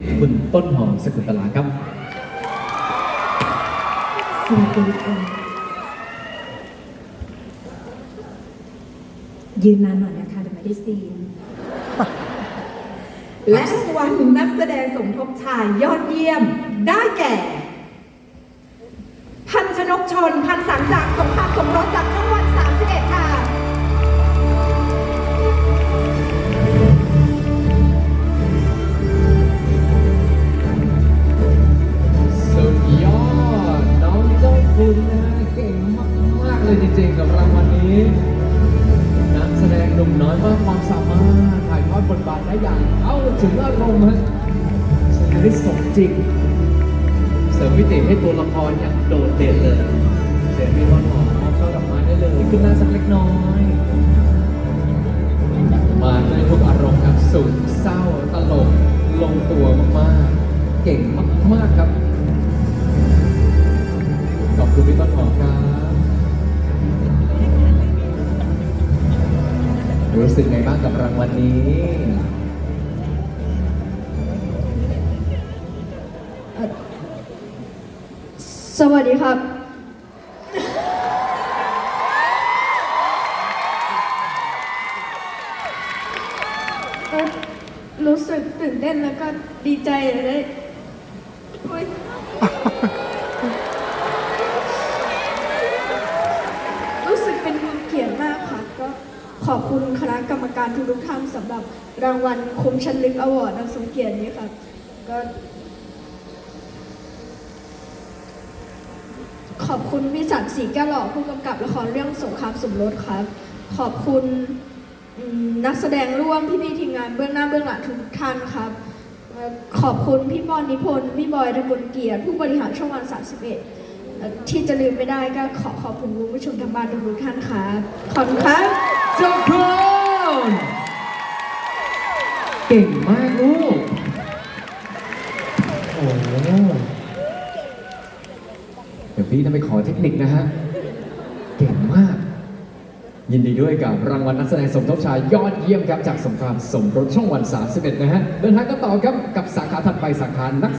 คุณต้นหอมสกุลตลาครับ สวัสดีค่ะ ยืนนานหน่อยนะคะเดี๋ยวไม่ได้ซีน และรางวัลนักแสดงสมทบชายยอดเยี่ยม ได้แก่ พันชนกชน พันสังจากสงครามสมรสจาก จริงๆ กับรางวัลนี้นักแสดงหนุ่มน้อยมากความสามารถถ่ายทอดบทบาทได้อย่างเข้าถึงอารมณ์ฮะแสดงได้สมจริง เสริมมิติให้ตัวละครอย่างโดดเด่นเลย เสียงมีต้นหอมเข้าดอกไม้ได้เลยขึ้นหน้าสักเล็กน้อย มาด้วยทุกอารมณ์ครับสุขเศร้าตลกลงตัวมากๆ เก่งมากๆครับขอบคุณพี่ต้นหอมครับ สึกไงบ้างกับรางวัลนี้สวัสดีครับ รู้สึกตื่นเต้นแล้วก็ดีใจเลยโอ๊ยรู้สึกเป็นเกียรติมากค่ะ ก็ ขอบคุณคณะกรรมการทุกท่านสำหรับรางวัลคมชันลึกอวอร์ดนักสมเกียรตินี้ค่ะก็ขอบคุณวิสันต์ศรีแก้วหล่อผู้กำกับละครเรื่องสงครามสมรสครับ ขอบคุณนักแสดงร่วมพี่พี่ๆทีมงานเบื้องหน้าเบื้องหลังทุกท่านครับ ขอบคุณพี่บอลนิพนธ์พี่บอยตะกุลเกียรติผู้บริหารช่องวัน 31เอ่อที่จะลืมไม่ได้ก็ขอขอบคุณคุณผู้ชมทางบ้านทุกท่านครับขอบคุณครับ จ้าคุณเก่งมากลูก โอ้โหเดี๋ยวพี่ต้องไปขอเทคนิคนะฮะ เก่งมาก ยินดีด้วยกับรางวัลนักแสดงสมทบชายยอดเยี่ยมครับ จากสงครามสมรสช่องวัน 31 นะฮะ เดินทางกันต่อครับกับสาขาถัดไปสาขานัก